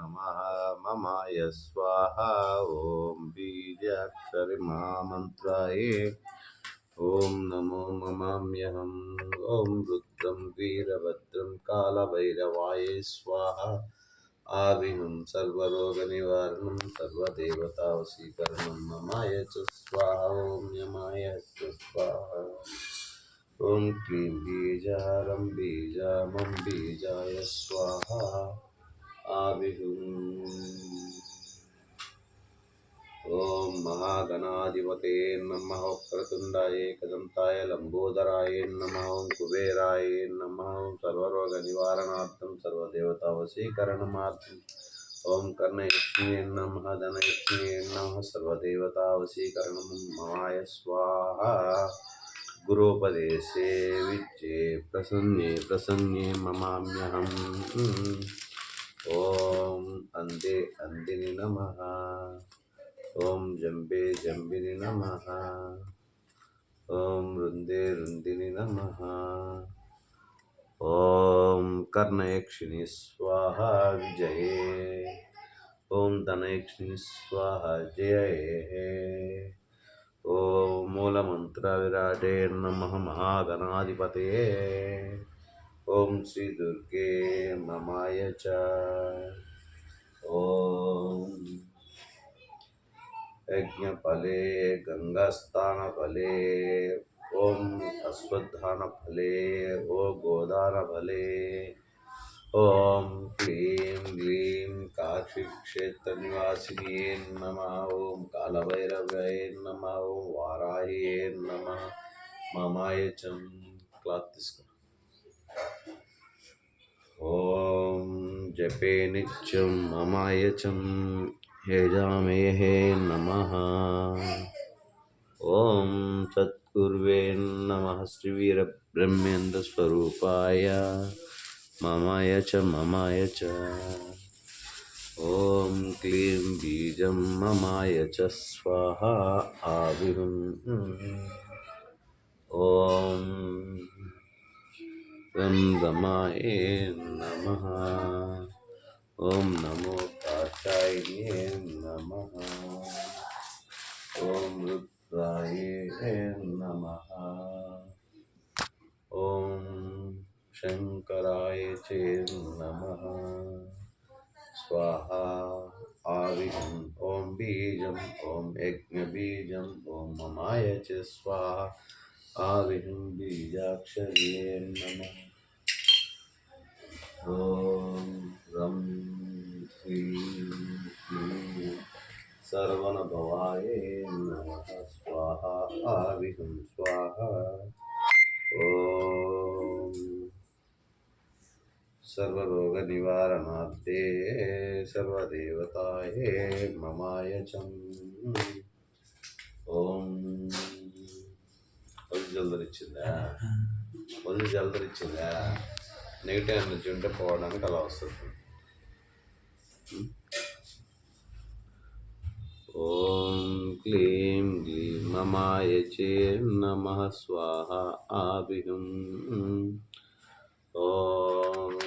नमः ममाय स्वाहा, ॐ बीजाक्षरि महामन्त्राय। ॐ नमो ममाम्यहम्, ॐ रुद्रं, वीरभद्रं, कालभैरवाय, स्वाहा। आविनं सर्वरोगनिवारणं, सर्वदेवतावशीकरणं, ममाय च स्वाहा, ॐ यमाय च स्वाहा। ॐ क्लीं बीजारं, बीजामं, बीजाय स्वाहा। आविहुम्। ॐ महागणाधिपते नमः। क्रतुण्डाय एकदन्ताय लम्बोदराय नमः। कुबेराय नमः। सर्वरोगनिवारणार्थं सर्वदेवतावशीकरणमार्थम्। ॐ कर्णयक्ष्म्ये नमः। धनयक्ष्म्ये नमः। सर्वदेवतावशीकरणं ममाय स्वाहा। गुरोपदेशे विद्ये प्रसन्ने प्रसन्ने ममाम्यहम्। ॐ अन्धे अन्दिनि नमः। ॐ जम्बे जम्बिनि नमः। ॐ रुन्दे रुन्दिनि नमः। ॐ कर्णयक्षिणि स्वाहा विजये। ॐ धनयक्षिणि स्वाहा जये। ॐ मूलमन्त्रविराटे नमः महागणाधिपतये। ओम श्री दुर्गे ममाय च। ॐ यज्ञफले गङ्गास्थानफले ॐ अश्वत्थानफले ॐ गोदानफले ॐ क्लीं ग्लीं काशीक्षेत्रनिवासिन्ये नमः ॐ कालभैरव्यै नमः ॐ वाराह्ये नमः, ममाय च क्लात् ॐ जपे नित्यं ममायचं यजामेहे नमः। ॐ सद्गुर्वे नमः श्रीवीरब्रह्मेन्द्रस्वरूपाय ममाय च ममाय च ॐ क्लीं बीजं ममाय च स्वाहा आविरुम् ॐ रं रमाय नमः। ॐ नमो काचाय नमः। ॐ रुद्राय नमः। ॐ शङ्कराय च नमः। स्वाहा आविहम् ॐ बीजम् ॐ यज्ञबीजम् ॐ ममाय च स्वाहा आविहं बीजाक्षर्ये नमः। ఓం రం హ్రీం హ్రీం సర్వణభవాయ నమ స్వాహ హరిహం స్వాహ ఓం సర్వరోగ నివారణార్థే సర్వదేవతాయ మమాయ చం ఓం ఒళ్ళు జల్దరిచ్చిందా ఒళ్ళు జల్దరిచ్చిందా నెగిటివ్ ఎనర్జీ ఉంటే పోవడానికి అలా వస్తుంది. ఓం క్లీం గ్లీం మమాయ చే నమ స్వాహ ఆభిహం ఓం